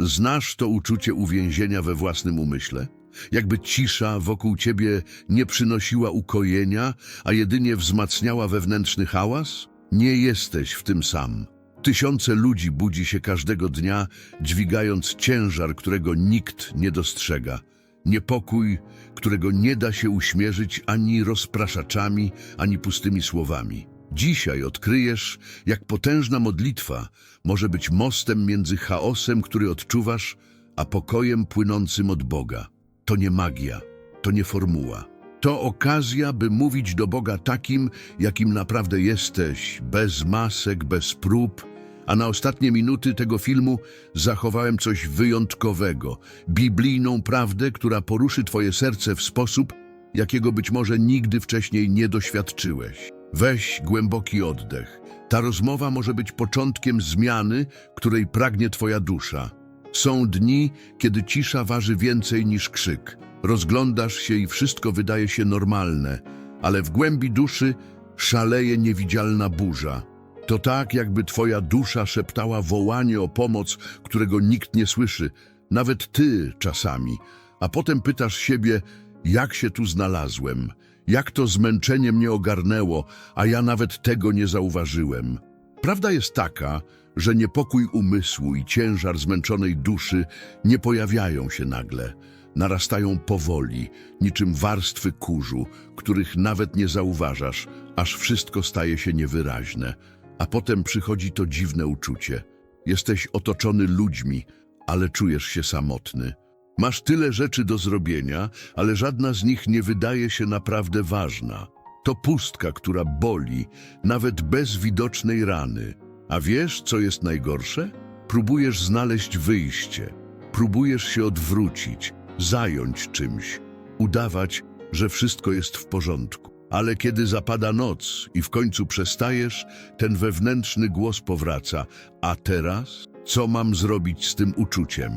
Znasz to uczucie uwięzienia we własnym umyśle? Jakby cisza wokół ciebie nie przynosiła ukojenia, a jedynie wzmacniała wewnętrzny hałas? Nie jesteś w tym sam. Tysiące ludzi budzi się każdego dnia, dźwigając ciężar, którego nikt nie dostrzega. Niepokój, którego nie da się uśmierzyć ani rozpraszaczami, ani pustymi słowami. Dzisiaj odkryjesz, jak potężna modlitwa może być mostem między chaosem, który odczuwasz, a pokojem płynącym od Boga. To nie magia, to nie formuła. To okazja, by mówić do Boga takim, jakim naprawdę jesteś, bez masek, bez prób. A na ostatnie minuty tego filmu zachowałem coś wyjątkowego, biblijną prawdę, która poruszy Twoje serce w sposób, jakiego być może nigdy wcześniej nie doświadczyłeś. Weź głęboki oddech. Ta rozmowa może być początkiem zmiany, której pragnie Twoja dusza. Są dni, kiedy cisza waży więcej niż krzyk. Rozglądasz się i wszystko wydaje się normalne, ale w głębi duszy szaleje niewidzialna burza. To tak, jakby twoja dusza szeptała wołanie o pomoc, którego nikt nie słyszy, nawet ty czasami. A potem pytasz siebie, jak się tu znalazłem, jak to zmęczenie mnie ogarnęło, a ja nawet tego nie zauważyłem. Prawda jest taka, że niepokój umysłu i ciężar zmęczonej duszy nie pojawiają się nagle. Narastają powoli, niczym warstwy kurzu, których nawet nie zauważasz, aż wszystko staje się niewyraźne. A potem przychodzi to dziwne uczucie. Jesteś otoczony ludźmi, ale czujesz się samotny. Masz tyle rzeczy do zrobienia, ale żadna z nich nie wydaje się naprawdę ważna. To pustka, która boli, nawet bez widocznej rany. A wiesz, co jest najgorsze? Próbujesz znaleźć wyjście. Próbujesz się odwrócić, zająć czymś, udawać, że wszystko jest w porządku. Ale kiedy zapada noc i w końcu przestajesz, ten wewnętrzny głos powraca. A teraz? Co mam zrobić z tym uczuciem?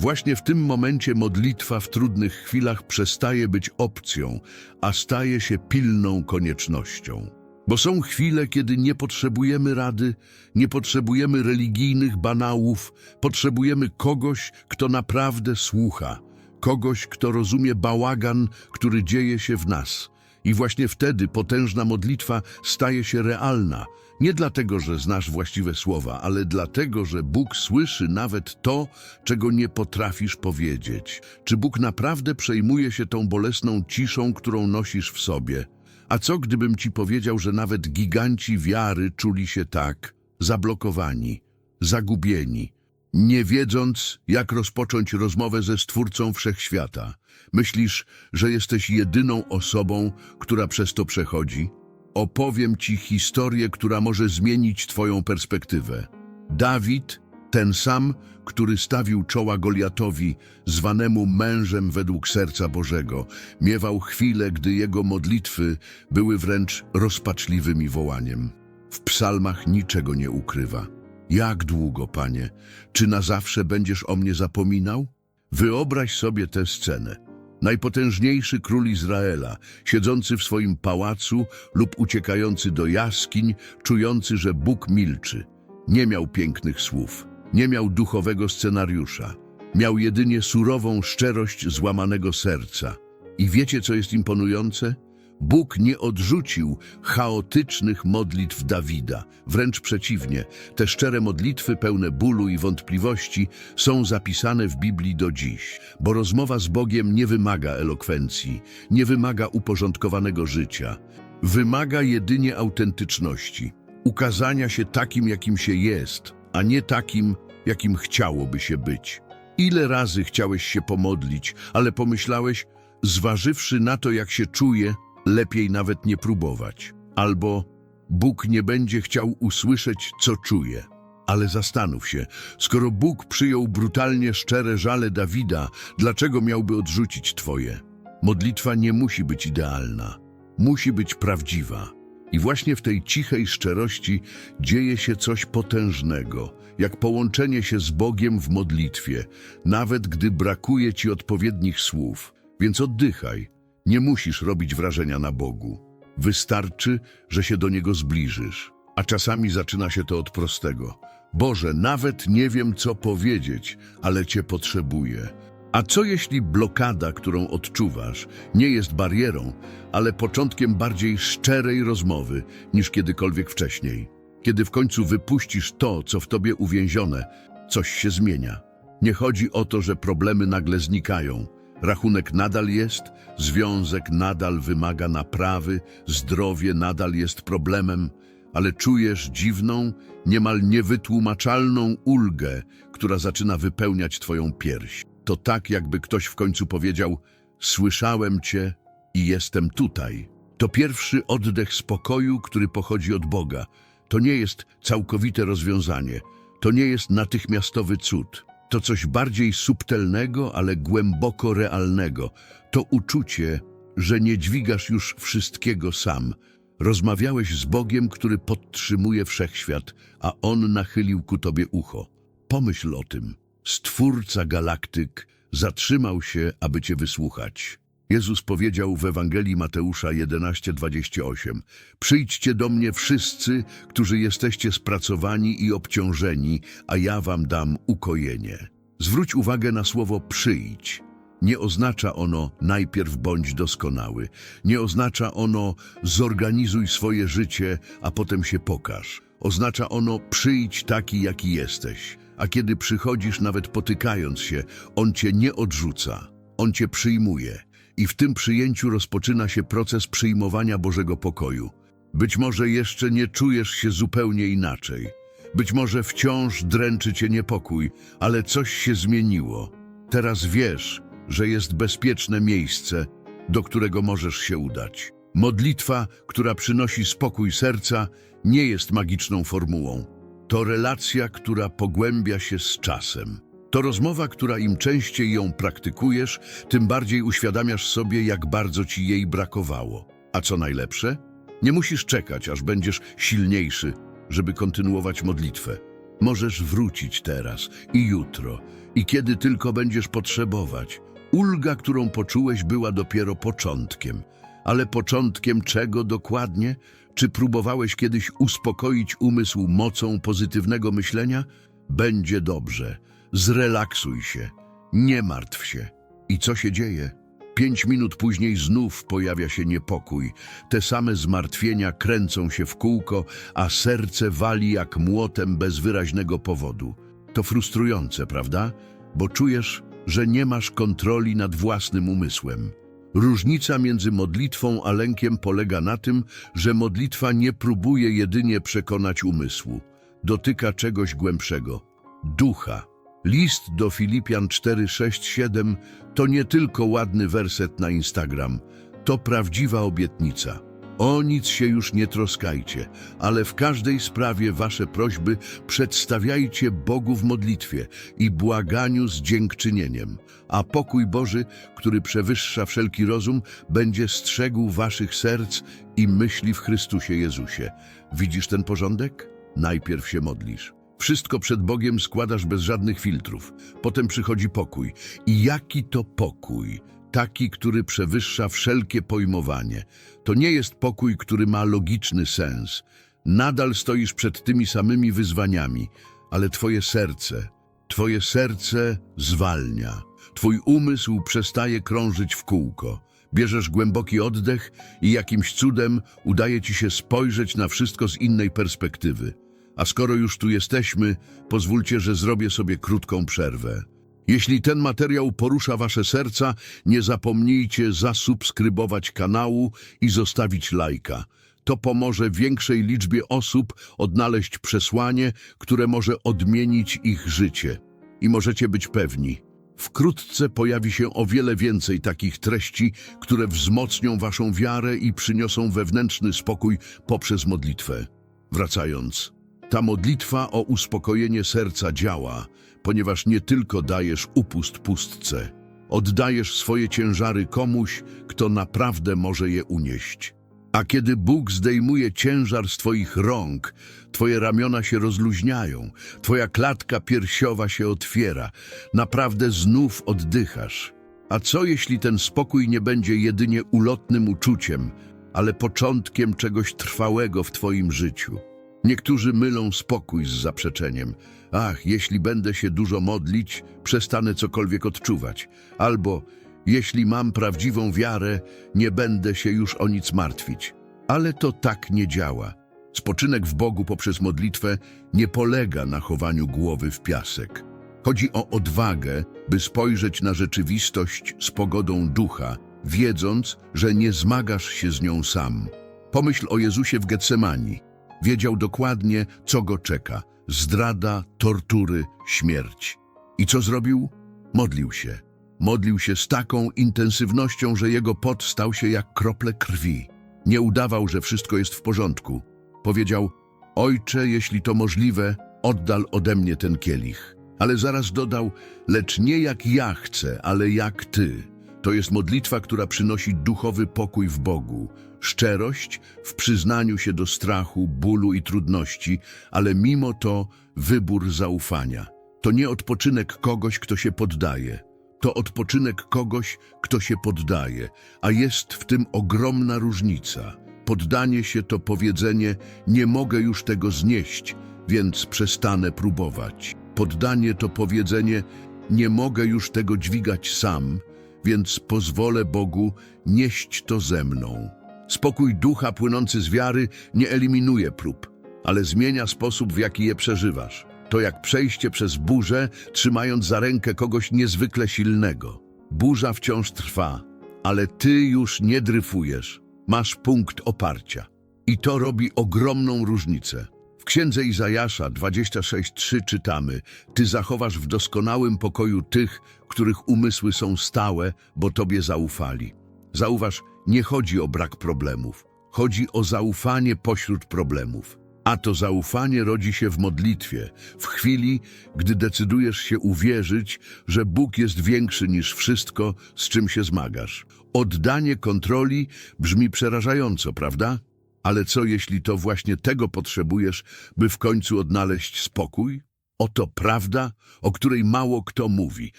Właśnie w tym momencie modlitwa w trudnych chwilach przestaje być opcją, a staje się pilną koniecznością. Bo są chwile, kiedy nie potrzebujemy rady, nie potrzebujemy religijnych banałów, potrzebujemy kogoś, kto naprawdę słucha, kogoś, kto rozumie bałagan, który dzieje się w nas. I właśnie wtedy potężna modlitwa staje się realna. Nie dlatego, że znasz właściwe słowa, ale dlatego, że Bóg słyszy nawet to, czego nie potrafisz powiedzieć. Czy Bóg naprawdę przejmuje się tą bolesną ciszą, którą nosisz w sobie? A co gdybym ci powiedział, że nawet giganci wiary czuli się tak, zablokowani, zagubieni, nie wiedząc, jak rozpocząć rozmowę ze Stwórcą Wszechświata? Myślisz, że jesteś jedyną osobą, która przez to przechodzi? Opowiem ci historię, która może zmienić twoją perspektywę. Dawid, ten sam, który stawił czoła Goliatowi, zwanemu mężem według serca Bożego, miewał chwile, gdy jego modlitwy były wręcz rozpaczliwymi wołaniem. W psalmach niczego nie ukrywa. Jak długo, panie? Czy na zawsze będziesz o mnie zapominał? Wyobraź sobie tę scenę. Najpotężniejszy król Izraela, siedzący w swoim pałacu lub uciekający do jaskiń, czujący, że Bóg milczy. Nie miał pięknych słów, nie miał duchowego scenariusza. Miał jedynie surową szczerość złamanego serca. I wiecie, co jest imponujące? Bóg nie odrzucił chaotycznych modlitw Dawida. Wręcz przeciwnie, te szczere modlitwy pełne bólu i wątpliwości są zapisane w Biblii do dziś, bo rozmowa z Bogiem nie wymaga elokwencji, nie wymaga uporządkowanego życia. Wymaga jedynie autentyczności, ukazania się takim, jakim się jest, a nie takim, jakim chciałoby się być. Ile razy chciałeś się pomodlić, ale pomyślałeś, zważywszy na to, jak się czuję, lepiej nawet nie próbować. Albo Bóg nie będzie chciał usłyszeć, co czuję. Ale zastanów się, skoro Bóg przyjął brutalnie szczere żale Dawida, dlaczego miałby odrzucić Twoje? Modlitwa nie musi być idealna, musi być prawdziwa. I właśnie w tej cichej szczerości dzieje się coś potężnego, jak połączenie się z Bogiem w modlitwie, nawet gdy brakuje Ci odpowiednich słów. Więc oddychaj, nie musisz robić wrażenia na Bogu. Wystarczy, że się do Niego zbliżysz. A czasami zaczyna się to od prostego. Boże, nawet nie wiem, co powiedzieć, ale Cię potrzebuję. A co jeśli blokada, którą odczuwasz, nie jest barierą, ale początkiem bardziej szczerej rozmowy niż kiedykolwiek wcześniej? Kiedy w końcu wypuścisz to, co w tobie uwięzione, coś się zmienia. Nie chodzi o to, że problemy nagle znikają. Rachunek nadal jest, związek nadal wymaga naprawy, zdrowie nadal jest problemem, ale czujesz dziwną, niemal niewytłumaczalną ulgę, która zaczyna wypełniać twoją pierś. To tak, jakby ktoś w końcu powiedział: Słyszałem cię i jestem tutaj. To pierwszy oddech spokoju, który pochodzi od Boga. To nie jest całkowite rozwiązanie, to nie jest natychmiastowy cud. To coś bardziej subtelnego, ale głęboko realnego. To uczucie, że nie dźwigasz już wszystkiego sam. Rozmawiałeś z Bogiem, który podtrzymuje wszechświat, a On nachylił ku tobie ucho. Pomyśl o tym. Stwórca galaktyk zatrzymał się, aby cię wysłuchać. Jezus powiedział w Ewangelii Mateusza 11:28: Przyjdźcie do mnie wszyscy, którzy jesteście spracowani i obciążeni, a ja wam dam ukojenie. Zwróć uwagę na słowo przyjdź. Nie oznacza ono najpierw bądź doskonały. Nie oznacza ono zorganizuj swoje życie, a potem się pokaż. Oznacza ono przyjdź taki, jaki jesteś. A kiedy przychodzisz, nawet potykając się, On cię nie odrzuca. On cię przyjmuje. I w tym przyjęciu rozpoczyna się proces przyjmowania Bożego pokoju. Być może jeszcze nie czujesz się zupełnie inaczej. Być może wciąż dręczy cię niepokój, ale coś się zmieniło. Teraz wiesz, że jest bezpieczne miejsce, do którego możesz się udać. Modlitwa, która przynosi spokój serca, nie jest magiczną formułą. To relacja, która pogłębia się z czasem. To rozmowa, która im częściej ją praktykujesz, tym bardziej uświadamiasz sobie, jak bardzo ci jej brakowało. A co najlepsze? Nie musisz czekać, aż będziesz silniejszy, żeby kontynuować modlitwę. Możesz wrócić teraz i jutro, i kiedy tylko będziesz potrzebować. Ulga, którą poczułeś, była dopiero początkiem. Ale początkiem czego dokładnie? Czy próbowałeś kiedyś uspokoić umysł mocą pozytywnego myślenia? Będzie dobrze. Zrelaksuj się. Nie martw się. I co się dzieje? Pięć minut później znów pojawia się niepokój. Te same zmartwienia kręcą się w kółko, a serce wali jak młotem bez wyraźnego powodu. To frustrujące, prawda? Bo czujesz, że nie masz kontroli nad własnym umysłem. Różnica między modlitwą a lękiem polega na tym, że modlitwa nie próbuje jedynie przekonać umysłu. Dotyka czegoś głębszego ducha. List do Filipian 4, 6, 7 to nie tylko ładny werset na Instagram, to prawdziwa obietnica. O nic się już nie troskajcie, ale w każdej sprawie wasze prośby przedstawiajcie Bogu w modlitwie i błaganiu z dziękczynieniem, a pokój Boży, który przewyższa wszelki rozum, będzie strzegł waszych serc i myśli w Chrystusie Jezusie. Widzisz ten porządek? Najpierw się modlisz. Wszystko przed Bogiem składasz bez żadnych filtrów. Potem przychodzi pokój. I jaki to pokój? Taki, który przewyższa wszelkie pojmowanie. To nie jest pokój, który ma logiczny sens. Nadal stoisz przed tymi samymi wyzwaniami, ale twoje serce, twoje serce zwalnia. Twój umysł przestaje krążyć w kółko. Bierzesz głęboki oddech i jakimś cudem udaje ci się spojrzeć na wszystko z innej perspektywy. A skoro już tu jesteśmy, pozwólcie, że zrobię sobie krótką przerwę. Jeśli ten materiał porusza wasze serca, nie zapomnijcie zasubskrybować kanału i zostawić lajka. To pomoże większej liczbie osób odnaleźć przesłanie, które może odmienić ich życie. I możecie być pewni, wkrótce pojawi się o wiele więcej takich treści, które wzmocnią waszą wiarę i przyniosą wewnętrzny spokój poprzez modlitwę. Wracając, ta modlitwa o uspokojenie serca działa, ponieważ nie tylko dajesz upust pustce, oddajesz swoje ciężary komuś, kto naprawdę może je unieść. A kiedy Bóg zdejmuje ciężar z Twoich rąk, Twoje ramiona się rozluźniają, Twoja klatka piersiowa się otwiera, naprawdę znów oddychasz. A co jeśli ten spokój nie będzie jedynie ulotnym uczuciem, ale początkiem czegoś trwałego w Twoim życiu? Niektórzy mylą spokój z zaprzeczeniem. Ach, jeśli będę się dużo modlić, przestanę cokolwiek odczuwać. Albo jeśli mam prawdziwą wiarę, nie będę się już o nic martwić. Ale to tak nie działa. Spoczynek w Bogu poprzez modlitwę nie polega na chowaniu głowy w piasek. Chodzi o odwagę, by spojrzeć na rzeczywistość z pogodą ducha, wiedząc, że nie zmagasz się z nią sam. Pomyśl o Jezusie w Getsemani. Wiedział dokładnie, co go czeka. Zdrada, tortury, śmierć. I co zrobił? Modlił się. Modlił się z taką intensywnością, że jego pot stał się jak krople krwi. Nie udawał, że wszystko jest w porządku. Powiedział, Ojcze, jeśli to możliwe, oddal ode mnie ten kielich. Ale zaraz dodał, lecz nie jak ja chcę, ale jak Ty. To jest modlitwa, która przynosi duchowy pokój w Bogu, szczerość w przyznaniu się do strachu, bólu i trudności, ale mimo to wybór zaufania. To nie odpoczynek kogoś, kto się poddaje. To odpoczynek kogoś, kto się poddaje, a jest w tym ogromna różnica. Poddanie się to powiedzenie nie mogę już tego znieść, więc przestanę próbować. Poddanie to powiedzenie nie mogę już tego dźwigać sam, więc pozwolę Bogu nieść to ze mną. Spokój ducha płynący z wiary nie eliminuje prób, ale zmienia sposób, w jaki je przeżywasz. To jak przejście przez burzę, trzymając za rękę kogoś niezwykle silnego. Burza wciąż trwa, ale ty już nie dryfujesz. Masz punkt oparcia. I to robi ogromną różnicę. Księdze Izajasza 26:3 czytamy: Ty zachowasz w doskonałym pokoju tych, których umysły są stałe, bo tobie zaufali. Zauważ, nie chodzi o brak problemów, chodzi o zaufanie pośród problemów. A to zaufanie rodzi się w modlitwie, w chwili, gdy decydujesz się uwierzyć, że Bóg jest większy niż wszystko, z czym się zmagasz. Oddanie kontroli brzmi przerażająco, prawda? Ale co jeśli to właśnie tego potrzebujesz, by w końcu odnaleźć spokój? Oto prawda, o której mało kto mówi.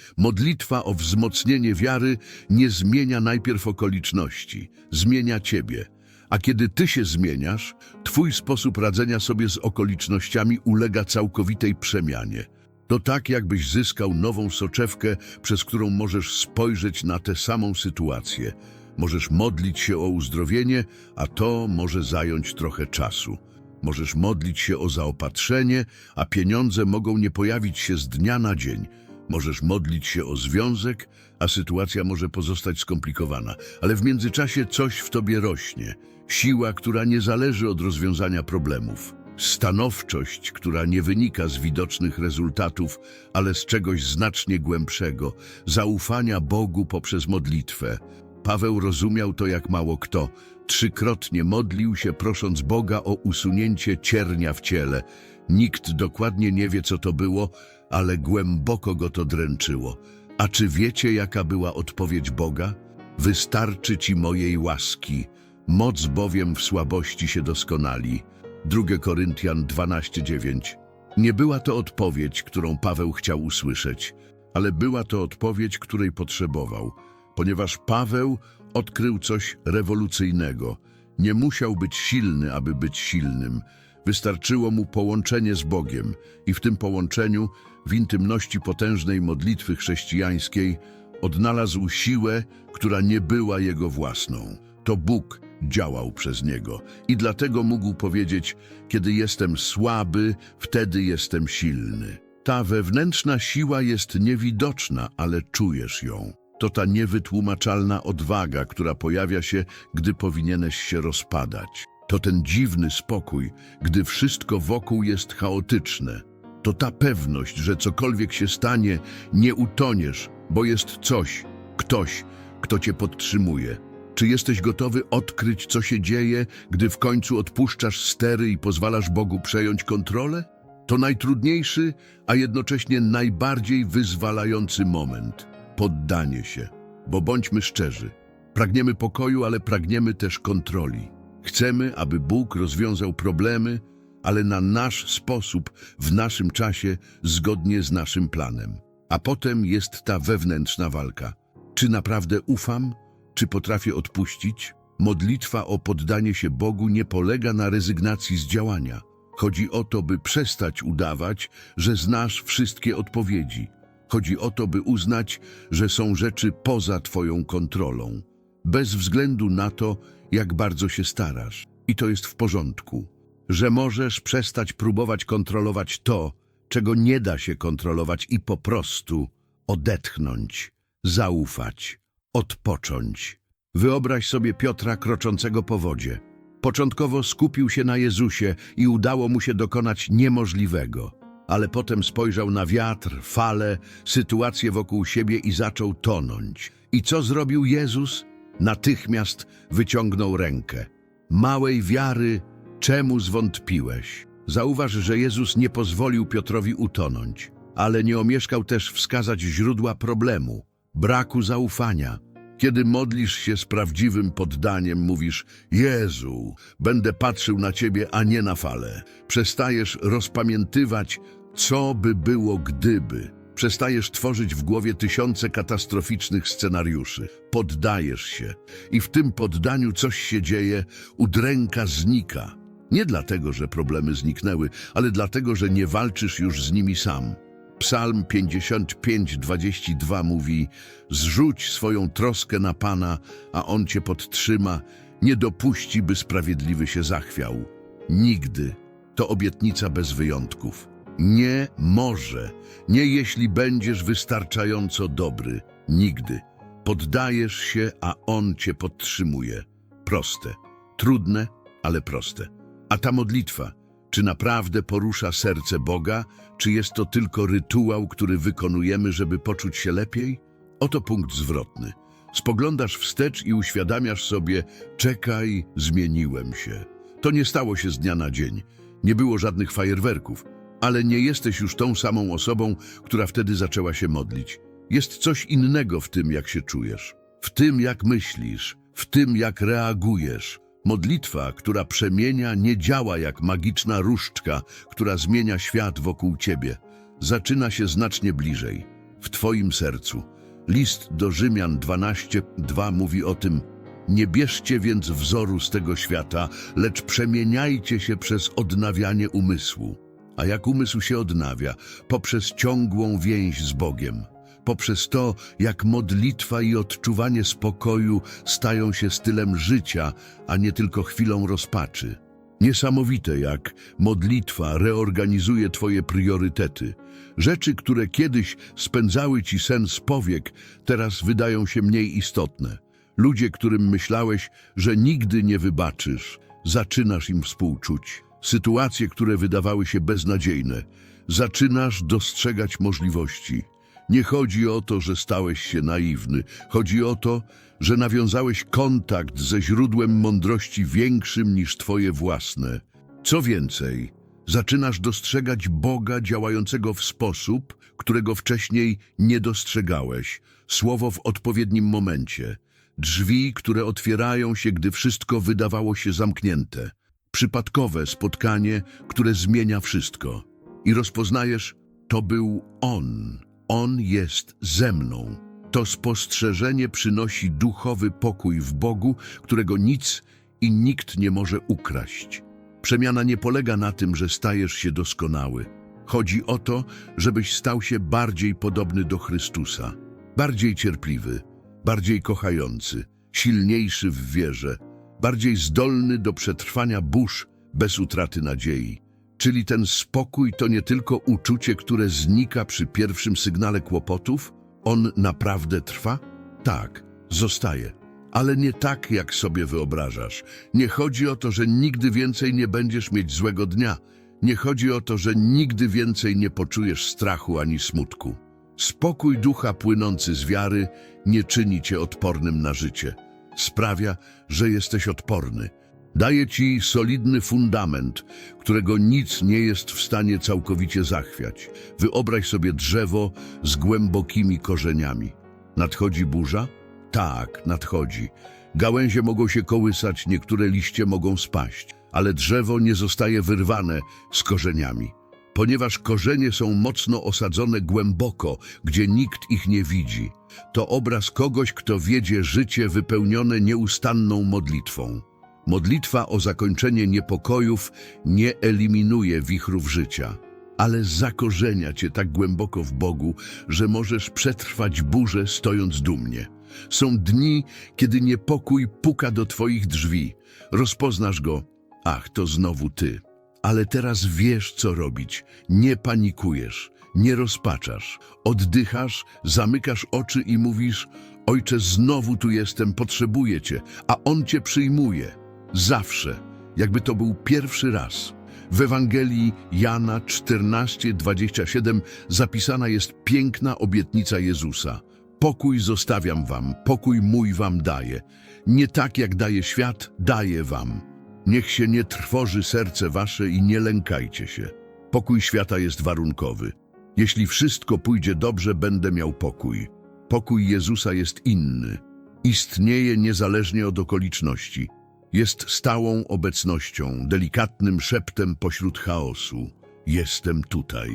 Modlitwa o wzmocnienie wiary nie zmienia najpierw okoliczności, zmienia ciebie. A kiedy ty się zmieniasz, twój sposób radzenia sobie z okolicznościami ulega całkowitej przemianie. To tak, jakbyś zyskał nową soczewkę, przez którą możesz spojrzeć na tę samą sytuację. Możesz modlić się o uzdrowienie, a to może zająć trochę czasu. Możesz modlić się o zaopatrzenie, a pieniądze mogą nie pojawić się z dnia na dzień. Możesz modlić się o związek, a sytuacja może pozostać skomplikowana, ale w międzyczasie coś w tobie rośnie. Siła, która nie zależy od rozwiązania problemów. Stanowczość, która nie wynika z widocznych rezultatów, ale z czegoś znacznie głębszego. Zaufania Bogu poprzez modlitwę. Paweł rozumiał to jak mało kto. Trzykrotnie modlił się, prosząc Boga o usunięcie ciernia w ciele. Nikt dokładnie nie wie, co to było, ale głęboko go to dręczyło. A czy wiecie, jaka była odpowiedź Boga? Wystarczy ci mojej łaski, moc bowiem w słabości się doskonali. 2 Koryntian 12:9. Nie była to odpowiedź, którą Paweł chciał usłyszeć, ale była to odpowiedź, której potrzebował, ponieważ Paweł odkrył coś rewolucyjnego. Nie musiał być silny, aby być silnym. Wystarczyło mu połączenie z Bogiem i w tym połączeniu, w intymności potężnej modlitwy chrześcijańskiej, odnalazł siłę, która nie była jego własną. To Bóg działał przez niego i dlatego mógł powiedzieć, kiedy jestem słaby, wtedy jestem silny. Ta wewnętrzna siła jest niewidoczna, ale czujesz ją. To ta niewytłumaczalna odwaga, która pojawia się, gdy powinieneś się rozpadać. To ten dziwny spokój, gdy wszystko wokół jest chaotyczne. To ta pewność, że cokolwiek się stanie, nie utoniesz, bo jest coś, ktoś, kto cię podtrzymuje. Czy jesteś gotowy odkryć, co się dzieje, gdy w końcu odpuszczasz stery i pozwalasz Bogu przejąć kontrolę? To najtrudniejszy, a jednocześnie najbardziej wyzwalający moment poddanie się. Bo bądźmy szczerzy, pragniemy pokoju, ale pragniemy też kontroli. Chcemy, aby Bóg rozwiązał problemy, ale na nasz sposób, w naszym czasie, zgodnie z naszym planem. A potem jest ta wewnętrzna walka. Czy naprawdę ufam? Czy potrafię odpuścić? Modlitwa o poddanie się Bogu nie polega na rezygnacji z działania. Chodzi o to, by przestać udawać, że znasz wszystkie odpowiedzi. Chodzi o to, by uznać, że są rzeczy poza Twoją kontrolą, bez względu na to, jak bardzo się starasz. I to jest w porządku, że możesz przestać próbować kontrolować to, czego nie da się kontrolować i po prostu odetchnąć, zaufać, odpocząć. Wyobraź sobie Piotra kroczącego po wodzie. Początkowo skupił się na Jezusie i udało mu się dokonać niemożliwego, ale potem spojrzał na wiatr, fale, sytuację wokół siebie i zaczął tonąć. I co zrobił Jezus? Natychmiast wyciągnął rękę. Małej wiary, czemu zwątpiłeś? Zauważ, że Jezus nie pozwolił Piotrowi utonąć, ale nie omieszkał też wskazać źródła problemu braku zaufania. Kiedy modlisz się z prawdziwym poddaniem, mówisz: Jezu, będę patrzył na Ciebie, a nie na fale. Przestajesz rozpamiętywać, co by było gdyby. Przestajesz tworzyć w głowie tysiące katastroficznych scenariuszy. Poddajesz się i w tym poddaniu coś się dzieje, udręka znika. Nie dlatego, że problemy zniknęły, ale dlatego, że nie walczysz już z nimi sam. Psalm 55, 22 mówi: Zrzuć swoją troskę na Pana, a On cię podtrzyma, nie dopuści, by sprawiedliwy się zachwiał. Nigdy. To obietnica bez wyjątków. Nie może, nie jeśli będziesz wystarczająco dobry. Nigdy. Poddajesz się, a On cię podtrzymuje. Proste. Trudne, ale proste. A ta modlitwa, czy naprawdę porusza serce Boga, czy jest to tylko rytuał, który wykonujemy, żeby poczuć się lepiej? Oto punkt zwrotny. Spoglądasz wstecz i uświadamiasz sobie, czekaj, zmieniłem się. To nie stało się z dnia na dzień. Nie było żadnych fajerwerków, ale nie jesteś już tą samą osobą, która wtedy zaczęła się modlić. Jest coś innego w tym, jak się czujesz, w tym, jak myślisz, w tym, jak reagujesz. Modlitwa, która przemienia, nie działa jak magiczna różdżka, która zmienia świat wokół ciebie. Zaczyna się znacznie bliżej, w twoim sercu. List do Rzymian 12:2 mówi o tym: Nie bierzcie więc wzoru z tego świata, lecz przemieniajcie się przez odnawianie umysłu. A jak umysł się odnawia? Poprzez ciągłą więź z Bogiem poprzez to, jak modlitwa i odczuwanie spokoju stają się stylem życia, a nie tylko chwilą rozpaczy. Niesamowite, jak modlitwa reorganizuje Twoje priorytety. Rzeczy, które kiedyś spędzały Ci sens powiek, teraz wydają się mniej istotne. Ludzie, którym myślałeś, że nigdy nie wybaczysz, zaczynasz im współczuć. Sytuacje, które wydawały się beznadziejne, zaczynasz dostrzegać możliwości. Nie chodzi o to, że stałeś się naiwny. Chodzi o to, że nawiązałeś kontakt ze źródłem mądrości większym niż twoje własne. Co więcej, zaczynasz dostrzegać Boga działającego w sposób, którego wcześniej nie dostrzegałeś. Słowo w odpowiednim momencie. Drzwi, które otwierają się, gdy wszystko wydawało się zamknięte. Przypadkowe spotkanie, które zmienia wszystko. I rozpoznajesz, to był On. On jest ze mną. To spostrzeżenie przynosi duchowy pokój w Bogu, którego nic i nikt nie może ukraść. Przemiana nie polega na tym, że stajesz się doskonały. Chodzi o to, żebyś stał się bardziej podobny do Chrystusa, bardziej cierpliwy, bardziej kochający, silniejszy w wierze, bardziej zdolny do przetrwania burz bez utraty nadziei. Czyli ten spokój to nie tylko uczucie, które znika przy pierwszym sygnale kłopotów? On naprawdę trwa? Tak, zostaje. Ale nie tak, jak sobie wyobrażasz. Nie chodzi o to, że nigdy więcej nie będziesz mieć złego dnia. Nie chodzi o to, że nigdy więcej nie poczujesz strachu ani smutku. Spokój ducha płynący z wiary nie czyni cię odpornym na życie. Sprawia, że jesteś odporny, Daje ci solidny fundament, którego nic nie jest w stanie całkowicie zachwiać. Wyobraź sobie drzewo z głębokimi korzeniami. Nadchodzi burza? Tak, nadchodzi. Gałęzie mogą się kołysać, niektóre liście mogą spaść, ale drzewo nie zostaje wyrwane z korzeniami. Ponieważ korzenie są mocno osadzone głęboko, gdzie nikt ich nie widzi. To obraz kogoś, kto wiedzie życie wypełnione nieustanną modlitwą. Modlitwa o zakończenie niepokojów nie eliminuje wichrów życia, ale zakorzenia cię tak głęboko w Bogu, że możesz przetrwać burzę stojąc dumnie. Są dni, kiedy niepokój puka do twoich drzwi. Rozpoznasz go. Ach, to znowu ty. Ale teraz wiesz, co robić. Nie panikujesz, nie rozpaczasz. Oddychasz, zamykasz oczy i mówisz: Ojcze, znowu tu jestem, potrzebuję cię, a on cię przyjmuje. Zawsze, jakby to był pierwszy raz. W Ewangelii Jana 14:27 zapisana jest piękna obietnica Jezusa. Pokój zostawiam wam, pokój mój wam daję. Nie tak jak daje świat, daję wam. Niech się nie trwoży serce wasze i nie lękajcie się. Pokój świata jest warunkowy. Jeśli wszystko pójdzie dobrze, będę miał pokój. Pokój Jezusa jest inny. Istnieje niezależnie od okoliczności. Jest stałą obecnością, delikatnym szeptem pośród chaosu. Jestem tutaj.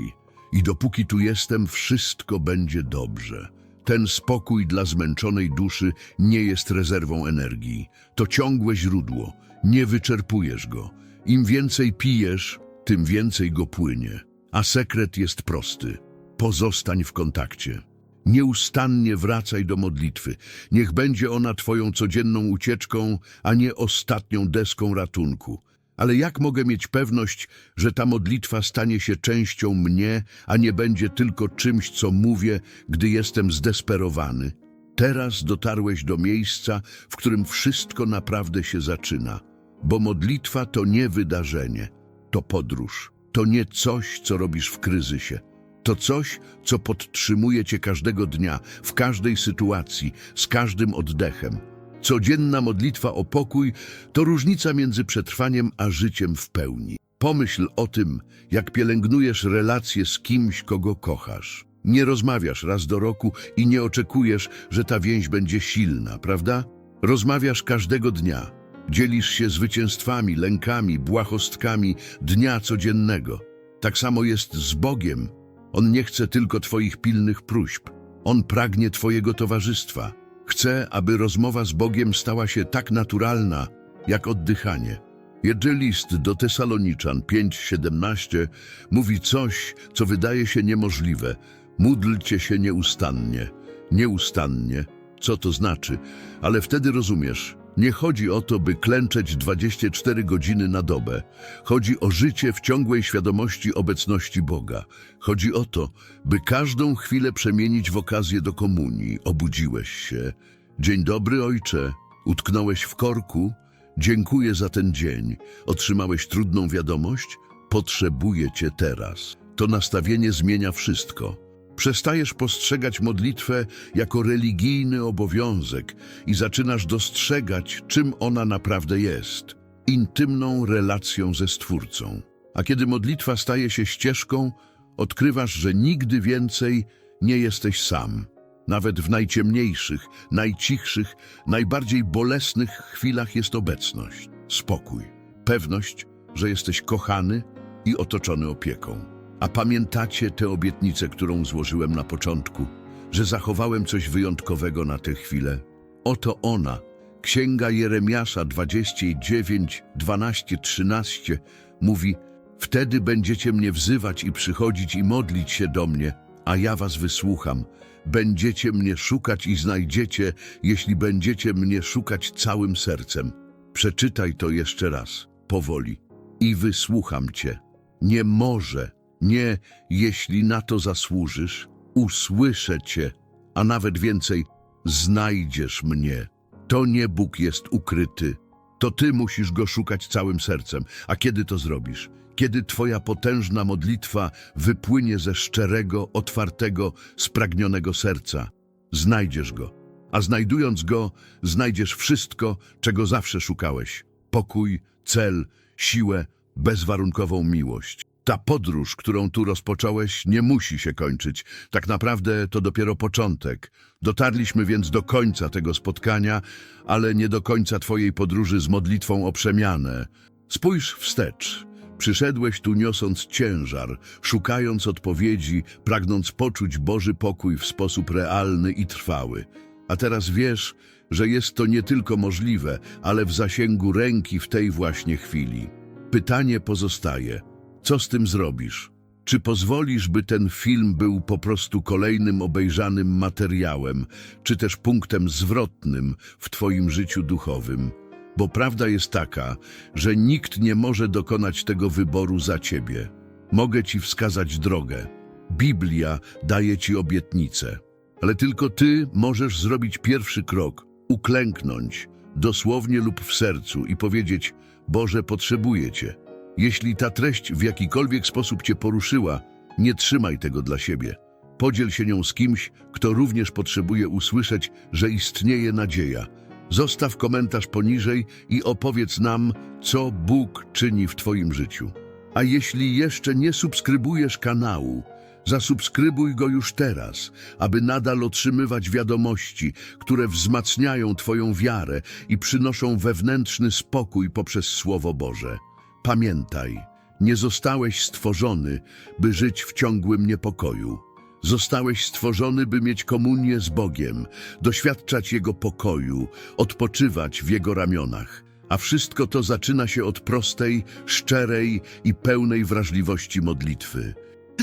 I dopóki tu jestem, wszystko będzie dobrze. Ten spokój dla zmęczonej duszy nie jest rezerwą energii. To ciągłe źródło. Nie wyczerpujesz go. Im więcej pijesz, tym więcej go płynie. A sekret jest prosty. Pozostań w kontakcie. Nieustannie wracaj do modlitwy. Niech będzie ona Twoją codzienną ucieczką, a nie ostatnią deską ratunku. Ale jak mogę mieć pewność, że ta modlitwa stanie się częścią mnie, a nie będzie tylko czymś, co mówię, gdy jestem zdesperowany? Teraz dotarłeś do miejsca, w którym wszystko naprawdę się zaczyna. Bo modlitwa to nie wydarzenie, to podróż. To nie coś, co robisz w kryzysie. To coś, co podtrzymuje cię każdego dnia, w każdej sytuacji, z każdym oddechem. Codzienna modlitwa o pokój to różnica między przetrwaniem a życiem w pełni. Pomyśl o tym, jak pielęgnujesz relacje z kimś, kogo kochasz. Nie rozmawiasz raz do roku i nie oczekujesz, że ta więź będzie silna, prawda? Rozmawiasz każdego dnia. Dzielisz się zwycięstwami, lękami, błahostkami dnia codziennego. Tak samo jest z Bogiem. On nie chce tylko Twoich pilnych próśb. On pragnie Twojego towarzystwa. Chce, aby rozmowa z Bogiem stała się tak naturalna, jak oddychanie. Jerzy list do Tesaloniczan 5:17 mówi coś, co wydaje się niemożliwe. Módlcie się nieustannie. Nieustannie. Co to znaczy? Ale wtedy rozumiesz, nie chodzi o to, by klęczeć 24 godziny na dobę. Chodzi o życie w ciągłej świadomości obecności Boga. Chodzi o to, by każdą chwilę przemienić w okazję do komunii. Obudziłeś się. Dzień dobry, ojcze. Utknąłeś w korku. Dziękuję za ten dzień. Otrzymałeś trudną wiadomość? Potrzebuję cię teraz. To nastawienie zmienia wszystko. Przestajesz postrzegać modlitwę jako religijny obowiązek i zaczynasz dostrzegać, czym ona naprawdę jest intymną relacją ze Stwórcą. A kiedy modlitwa staje się ścieżką, odkrywasz, że nigdy więcej nie jesteś sam. Nawet w najciemniejszych, najcichszych, najbardziej bolesnych chwilach jest obecność, spokój, pewność, że jesteś kochany i otoczony opieką. A pamiętacie tę obietnicę, którą złożyłem na początku, że zachowałem coś wyjątkowego na tę chwilę? Oto ona, Księga Jeremiasza 29, 12, 13 mówi Wtedy będziecie mnie wzywać i przychodzić i modlić się do mnie, a ja was wysłucham. Będziecie mnie szukać i znajdziecie, jeśli będziecie mnie szukać całym sercem. Przeczytaj to jeszcze raz, powoli. I wysłucham cię. Nie może, nie, jeśli na to zasłużysz, usłyszę cię, a nawet więcej, znajdziesz mnie. To nie Bóg jest ukryty, to ty musisz go szukać całym sercem. A kiedy to zrobisz? Kiedy twoja potężna modlitwa wypłynie ze szczerego, otwartego, spragnionego serca, znajdziesz go. A znajdując go, znajdziesz wszystko, czego zawsze szukałeś: pokój, cel, siłę, bezwarunkową miłość. Ta podróż, którą tu rozpocząłeś, nie musi się kończyć. Tak naprawdę to dopiero początek. Dotarliśmy więc do końca tego spotkania, ale nie do końca Twojej podróży z modlitwą o przemianę. Spójrz wstecz. Przyszedłeś tu niosąc ciężar, szukając odpowiedzi, pragnąc poczuć Boży pokój w sposób realny i trwały. A teraz wiesz, że jest to nie tylko możliwe, ale w zasięgu ręki w tej właśnie chwili. Pytanie pozostaje: co z tym zrobisz? Czy pozwolisz, by ten film był po prostu kolejnym obejrzanym materiałem, czy też punktem zwrotnym w Twoim życiu duchowym? Bo prawda jest taka, że nikt nie może dokonać tego wyboru za Ciebie. Mogę Ci wskazać drogę. Biblia daje Ci obietnicę. Ale tylko Ty możesz zrobić pierwszy krok, uklęknąć, dosłownie lub w sercu i powiedzieć: Boże, potrzebuję Cię. Jeśli ta treść w jakikolwiek sposób Cię poruszyła, nie trzymaj tego dla siebie. Podziel się nią z kimś, kto również potrzebuje usłyszeć, że istnieje nadzieja. Zostaw komentarz poniżej i opowiedz nam, co Bóg czyni w Twoim życiu. A jeśli jeszcze nie subskrybujesz kanału, zasubskrybuj go już teraz, aby nadal otrzymywać wiadomości, które wzmacniają Twoją wiarę i przynoszą wewnętrzny spokój poprzez Słowo Boże. Pamiętaj, nie zostałeś stworzony, by żyć w ciągłym niepokoju. Zostałeś stworzony, by mieć komunię z Bogiem, doświadczać Jego pokoju, odpoczywać w Jego ramionach. A wszystko to zaczyna się od prostej, szczerej i pełnej wrażliwości modlitwy.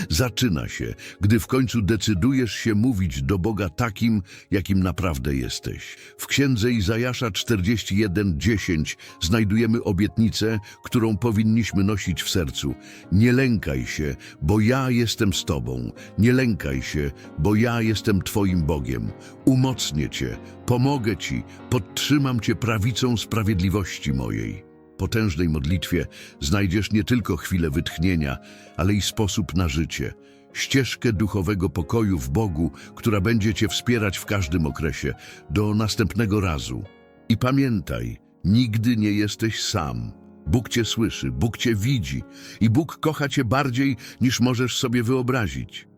Zaczyna się, gdy w końcu decydujesz się mówić do Boga takim, jakim naprawdę jesteś. W księdze Izajasza 41:10 znajdujemy obietnicę, którą powinniśmy nosić w sercu. Nie lękaj się, bo ja jestem z Tobą. Nie lękaj się, bo ja jestem Twoim Bogiem. Umocnię Cię, pomogę Ci, podtrzymam Cię prawicą sprawiedliwości mojej potężnej modlitwie znajdziesz nie tylko chwilę wytchnienia, ale i sposób na życie, ścieżkę duchowego pokoju w Bogu, która będzie Cię wspierać w każdym okresie, do następnego razu. I pamiętaj, nigdy nie jesteś sam. Bóg Cię słyszy, Bóg Cię widzi i Bóg kocha Cię bardziej niż możesz sobie wyobrazić.